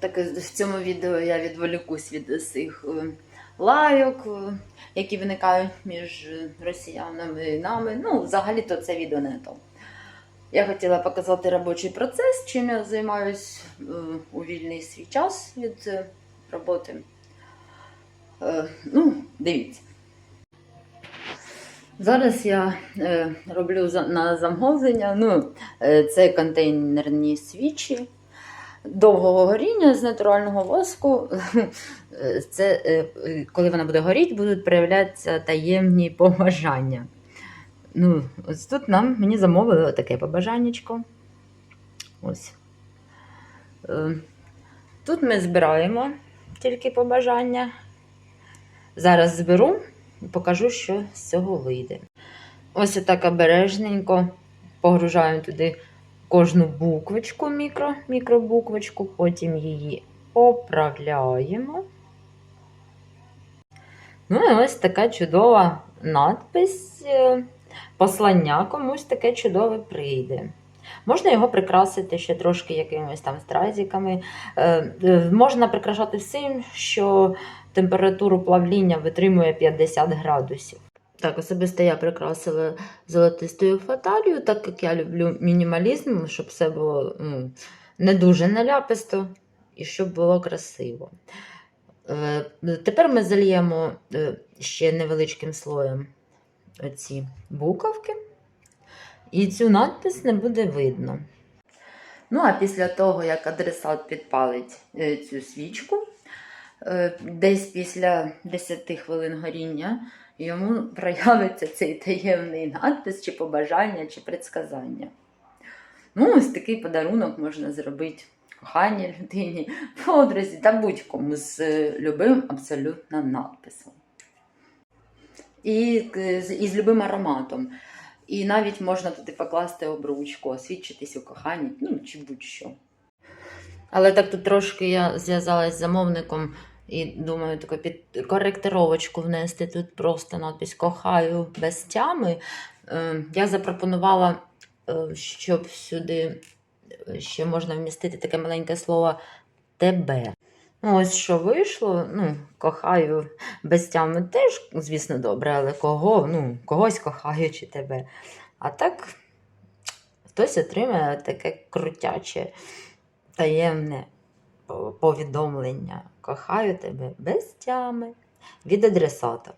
Так в цьому відео я відволікусь від усіх е, лайок, е, які виникають між е, росіянами і нами. Ну, взагалі-то це відео не то. Я хотіла показати робочий процес, чим я займаюсь е, у вільний свій час від е, роботи. Е, Ну, дивіться. Зараз я е, роблю на замовлення. Ну, е, це контейнерні свічі довгого горіння з натурального воску. Це е, коли вона буде горіти, будуть проявлятися таємні побажання. Ну, ось тут нам мені замовили таке побажаннячко. Ось. Е, Тут ми збираємо тільки побажання. Зараз зберу і покажу, що з цього вийде. Ось так обережненько погружаємо туди кожну буквочку, мікро, мікробуквочку, потім її поправляємо. Ну і ось така чудова надпись. е, Послання комусь таке чудове прийде. Можна його прикрасити ще трошки якимись там стразиками. Е, е, Можна прикрашати всім, що температуру плавління витримує 50 градусів. Так, особисто я прикрасила золотистою фаталію, так як я люблю мінімалізм, щоб все було ну, не дуже наляписто і щоб було красиво. Е, Тепер ми зальємо е, ще невеличким слоєм оці буковки, і цю надпис не буде видно. Ну, а після того, як адресат підпалить е, цю свічку, десь після 10 хвилин горіння йому проявиться цей таємний надпис, чи побажання, чи предсказання. Ну, ось такий подарунок можна зробити коханій людині, подрузі та будь-кому з е, любим абсолютно надписом. І, з- і з любим ароматом. І навіть можна туди покласти обручку, освідчитись у коханні, ну чи будь-що. Але так тут трошки я зв'язалась з замовником і думаю, таку під коректировочку внести тут просто надпись Кохаю без тями. Е, Я запропонувала, е, щоб сюди е, ще можна вмістити таке маленьке слово тебе. Ну, ось що вийшло. Ну, кохаю без тями теж, звісно, добре, але кого? Ну, когось кохаю чи тебе. А так хтось отримає таке крутяче, таємне повідомлення. Кохаю тебе без тями від адресата.